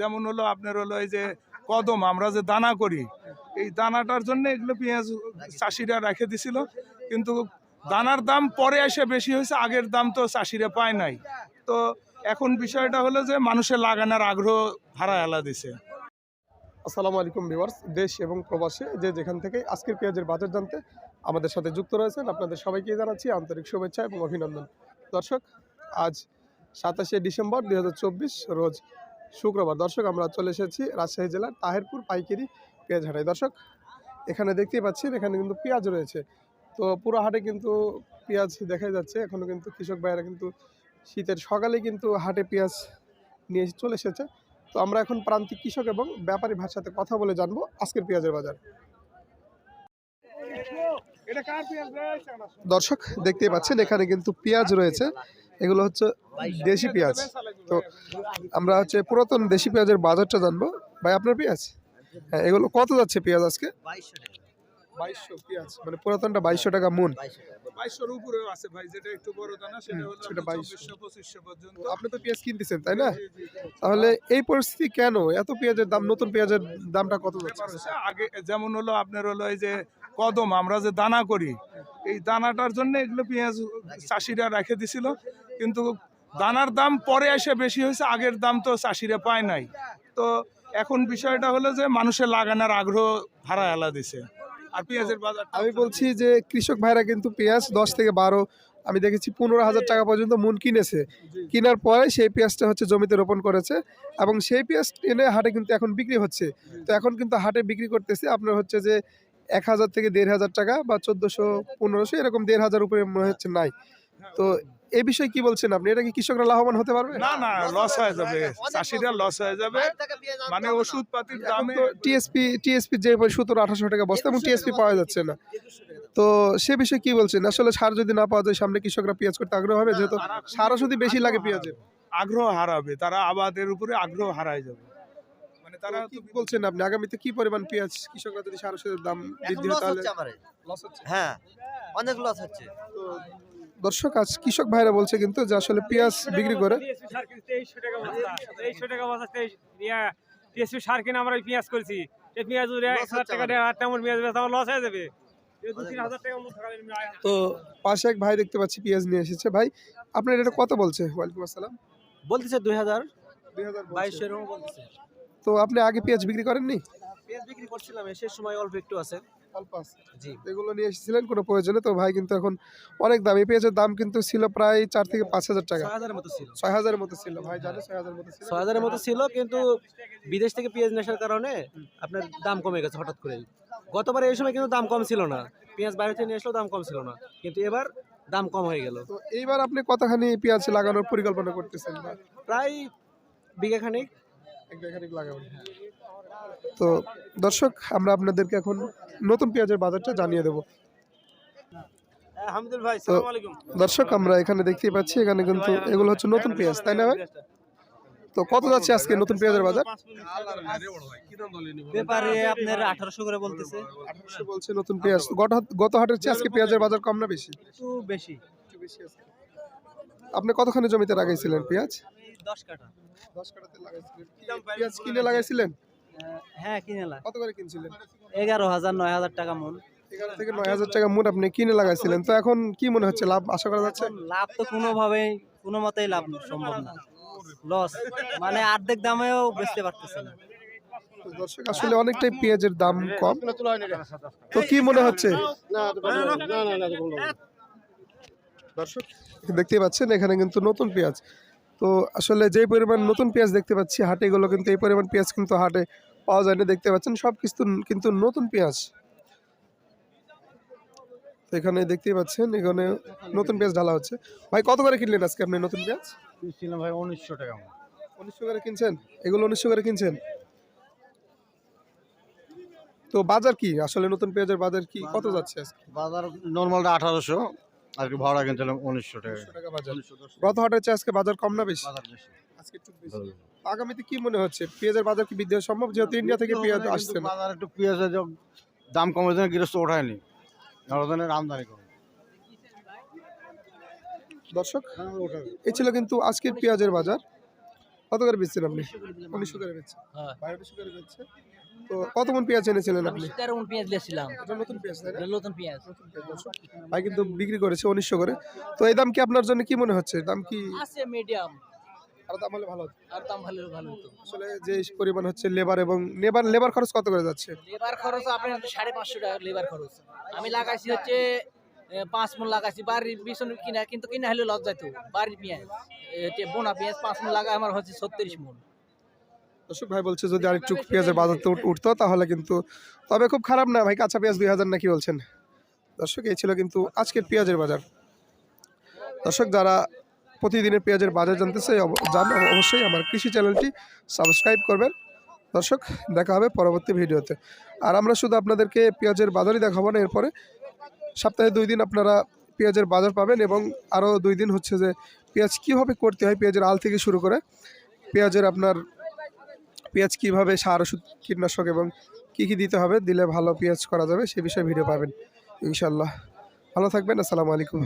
যেমন হলো আপনার হলো এই যে কদম, আমরা যে দানা করি, এই দানাটার জন্য এগুলো পেঁয়াজ চাষিরা রেখে দিছিল। কিন্তু দানার দাম পরে এসে বেশি হয়েছে, আগের দাম তো চাষিরা পায় নাই। তো এখন বিষয়টা হলো যে মানুষের লাগানোর আগ্রহ হারা এলা দিছে। আসসালামু আলাইকুম ভিউয়ার্স, দেশ এবং প্রবাসে যে যেখান থেকে আজকের পেঁয়াজের বাজার জানতে আমাদের সাথে যুক্ত রয়েছেন, আপনাদের সবাইকে জানাচ্ছি আন্তরিক শুভেচ্ছা এবং অভিনন্দন। দর্শক, আজ সাতাশে ডিসেম্বর দুই হাজার চব্বিশ, রোজ শুক্রবার। দর্শক, আমরা চলে এসেছি রাজশাহী জেলার তাহেরপুর পাইকারি পেঁয়াজ হাটায় দর্শক, এখানে দেখতেই পাচ্ছেন, এখানে কিন্তু পেঁয়াজ রয়েছে। তো পুরো হাটে কিন্তু পেঁয়াজ দেখা যাচ্ছে। এখনও কিন্তু কৃষক ভাইয়েরা কিন্তু শীতের সকালে কিন্তু হাটে পেঁয়াজ নিয়ে চলে এসেছে। তো আমরা এখন প্রান্তিক কৃষক এবং ব্যাপারী ভাইয়ের সাথে কথা বলে জানব আজকের পেঁয়াজের বাজার। দর্শক, দেখতেই পাচ্ছেন, এখানে কিন্তু পেঁয়াজ রয়েছে। এগুলো হচ্ছে দেশি পেঁয়াজ। তো আমরা হচ্ছে পুরাতন দেশি পেঁয়াজের বাজারটা জানব। ভাই আপনার পেঁয়াজ? হ্যাঁ এগুলো কত যাচ্ছে পেঁয়াজ আজকে? বাইশশো পেঁয়াজ মানে পুরাতনটা বাইশশো টাকা মন। বাইশশোর উপরেও আছে ভাই যেটা একটু বড় দানা সেটা হলো সেটা 2200 পঁচিশশো পর্যন্ত। আপনি তো পেঁয়াজ কিনতেছেন তাই না? তাহলে এই পরিস্থিতি কেন? এত পেঁয়াজের দাম নতুন পেঁয়াজের দামটা কত যাচ্ছে? আগে যেমন হলো আপনার হলো এই যে কদম আমরা যে দানা করি এই দানাটার জন্য এগুলো পেঁয়াজ চাষিরা রেখে দিছিল কিন্তু দানার দাম পরে এসে বেশি হয়েছে, আগের দাম তো চাষিরা পায় নাই। তো এখন বিষয়টা হলো যে মানুষের লাগানোর আগ্রহ হারা এলা দিছে। আর পেঁয়াজের বাজার আমি বলছি যে কৃষক ভাইরা কিন্তু পেঁয়াজ দশ থেকে বারো, আমি দেখেছি পনেরো হাজার টাকা পর্যন্ত মন কিনেছে। কেনার পরে সেই পেঁয়াজটা হচ্ছে জমিতে রোপণ করেছে এবং সেই পেঁয়াজ এনে হাটে কিন্তু এখন বিক্রি হচ্ছে। তো এখন কিন্তু হাটে বিক্রি করতেছে আপনার হচ্ছে যে এক হাজার থেকে দেড় হাজার টাকা বা চোদ্দোশো, পনেরোশো, এরকম দেড় হাজার উপরে মনে হচ্ছে নাই। তো এই বিষয়ে কি বলছেন আপনি? এটা কি কৃষকরা লাভবান হতে পারবে? না না লস হয়ে যাবে চাষিরা লস হয়ে যাবে। মানে ওষুধ পাতির দামে টিএসপি টিএসপি যে সতেরো আঠাশশো টাকা বস্তা এবং টিএসপি পাওয়া যাচ্ছে না। তো সে বিষয়ে কি বলছেন? আসলে সার যদি না পাওয়া যায় সামনে কৃষকরা পেঁয়াজ করতে আগ্রহ হবে যেহেতু সারও যদি বেশি লাগে পেঁয়াজের। আগ্রহ হারাবে তারা আবাদের উপরে আগ্রহ হারায় যাবে। মানে তারা তারা কি বলছেন আপনি? আগামীতে কি পরিমাণ পেঁয়াজ কৃষকরা যদি সার ওষুধের দাম বৃদ্ধি হয় তাহলে? লস হচ্ছে? হ্যাঁ অনেক লস হচ্ছে। তো দর্শক আজ কৃষক ভাইরা বলছে কিন্তু যে আসলে পেঁয়াজ বিক্রি করে। সার কিনে আমরা পেঁয়াজ করেছি এই পেঁয়াজ টাকা পেঁয়াজ আমার লস হয়ে যাবে তো পাশে এক ভাই দেখতে পাচ্ছি পেঁয়াজ নিয়ে এসেছে। ভাই আপনার এটা কত বলছে? ওয়ালাইকুম আসসালাম। বলতেছে দুই হাজার বাইশশো তো আপনি আগে পেঁয়াজ বিক্রি করেননি? পেঁয়াজ বিক্রি করছিলাম এসের সময় অল্প একটু আছে। জি। এগুলো নিয়ে এসেছিলেন কোনো প্রয়োজনে। তো ভাই কিন্তু এখন অনেক দাম। এই পেঁয়াজের দাম কিন্তু ছিল প্রায় চার থেকে পাঁচ হাজার টাকা। ছয় হাজারের মতো ছিল। ছয় হাজারের মতো ছিল। ভাই জানে ছয় হাজার মতো ছিল। ছয় হাজারের মতো ছিল কিন্তু বিদেশ থেকে পেঁয়াজ নেশার কারণে আপনার দাম কমে গেছে হঠাৎ করেই গতবার এই সময় কিন্তু দাম কম ছিল না। পেঁয়াজ বাইরে থেকে নিয়ে আসলেও দাম কম ছিল না। কিন্তু এবার দাম কম হয়ে গেল। তো এইবার আপনি কতখানি পেঁয়াজ লাগানোর পরিকল্পনা করতেছেন? প্রায় বিঘা খানিক এক জায়গায় লাগাবেন। তো দর্শক আমরা আপনাদেরকে এখন নতুন পেঁয়াজের বাজারটা জানিয়ে দেব। দর্শক আমরা এখানে দেখতেই পাচ্ছি এখানে কিন্তু এগুলো হচ্ছে নতুন পেঁয়াজ তাই না ভাই? তো কত যাচ্ছে আজকে নতুন পেঁয়াজের বাজার? ব্যাপারে আপনার আঠারোশো করে বলতেছে। আঠারোশো বলছে নতুন পেঁয়াজ। গত হাটের চেয়ে আজকে পেঁয়াজের বাজার কম না বেশি? একটু বেশি। আপনি কতখানি জমিতে লাগাইছিলেন পেঁয়াজ? দশ কাঠা। দশ কাঠাতে লাগাইছিলেন। পেঁয়াজ কিনে লাগাইছিলেন? হ্যাঁ কিনেলা কত করে কিনছিলেন? এগারো হাজার নয় হাজার টাকা মন এগারো থেকে নয় হাজার টাকা আপনি কিনে লাগাইছিলেন। তো এখন কি মনে হচ্ছে লাভ আশা করা যাচ্ছে? লাভ তো কোনোভাবেই কোনো মতেই লাভ সম্ভব না। লস মানে অর্ধেক দামেও বেচতে পারতেছে না। দর্শক আসলে অনেকটাই পেঁয়াজের দাম কম। তো কি মনে হচ্ছে? দর্শক দেখতেই পাচ্ছেন এখানে কিন্তু নতুন পেঁয়াজ। তো আসলে যে পরিমাণ নতুন পেঁয়াজ দেখতে পাচ্ছি হাটে গুলো কিন্তু এই পরিমাণ পেঁয়াজ কিন্তু হাটে পাওয়া যায় না দেখতে পাচ্ছেন সব কিছু কিন্তু নতুন পেঁয়াজ। তো এখানে দেখতেই পাচ্ছেন এখানে নতুন পেঁয়াজ ঢালা হচ্ছে। ভাই কত করে কিনলেন আজকে আপনি নতুন পেঁয়াজ? কিনছিলাম ভাই উনিশশো টাকা উনিশশো করে কিনছেন? এগুলো উনিশশো করে কিনছেন? তো বাজার কি? আসলে নতুন পেঁয়াজের বাজার কি? কত যাচ্ছে আজকে? বাজার নর্মালটা আঠারোশো। আর কি ভাড়া কিনছিলাম উনিশশো টাকা। টাকা বাজার। গত হাটের চেয়ে আজকে বাজার কম না বেশি? আজকে একটু বেশি। আগামীতে কি মনে হচ্ছে? পেঁয়াজের বাজার কি বৃদ্ধি হওয়া সম্ভব? যেহেতু ইন্ডিয়া থেকে পেঁয়াজ আসছে না। বাজার একটু পেঁয়াজের দাম কমেছে না গৃহস্থ ওঠায়নি। ধরনের আমদানি করে দর্শক এই ছিল কিন্তু আজকের পেঁয়াজের বাজার। কত করে বেচছেন আপনি? উনিশশো করে বেচছেন। হ্যাঁ। ভাই করে বেচছে তো কত মন পেঁয়াজ এনেছিলেন আপনি? তেরো মন পেঁয়াজ লেছিলাম। নতুন পেঁয়াজ নতুন পেঁয়াজ। ভাই কিন্তু বিক্রি করেছে উনিশশো করে। তো এই দাম কি আপনার জন্য কি মনে হচ্ছে? দাম কি? আছে মিডিয়াম আরও দাম হলে ভালো আর দাম ভালো ভালো আসলে যে পরিমাণ হচ্ছে লেবার এবং লেবার লেবার খরচ কত করে যাচ্ছে? লেবার খরচ আপনার সাড়ে পাঁচশো টাকা লেবার খরচ। আমি লাগাইছি হচ্ছে পাঁচ মন লাগাইছি। বাড়ির বিছন কিনা কিন্তু কিনা হলে লজ যাইতো বাড়ির পেঁয়াজ বোনা পেঁয়াজ পাঁচ মন লাগা আমার হচ্ছে ছত্রিশ মন। দর্শক ভাই বলছে যদি আরেকটু পেঁয়াজের বাজার তো উঠতো তাহলে কিন্তু তবে খুব খারাপ না ভাই কাঁচা পেঁয়াজ দুই হাজার নাকি বলছেন? দর্শক এই ছিল কিন্তু আজকের পেঁয়াজের বাজার। দর্শক যারা প্রতিদিনের পেঁয়াজের বাজার জানতে চাই জান অবশ্যই আমার কৃষি চ্যানেলটি সাবস্ক্রাইব করবেন। দর্শক দেখা হবে পরবর্তী ভিডিওতে। আর আমরা শুধু আপনাদেরকে পেঁয়াজের বাজারই দেখাবো না এরপরে সপ্তাহে দুই দিন আপনারা পেঁয়াজের বাজার পাবেন এবং আরও দুই দিন হচ্ছে যে পেঁয়াজ কীভাবে করতে হয় পেঁয়াজের আল থেকে শুরু করে পেঁয়াজের আপনার পেঁয়াজ কীভাবে সার, ওষুধ, কীটনাশক এবং কী কী দিতে হবে, দিলে ভালো পেঁয়াজ করা যাবে, সে বিষয়ে ভিডিও পাবেন ইনশাল্লাহ ভালো থাকবেন, আসসালামু আলাইকুম।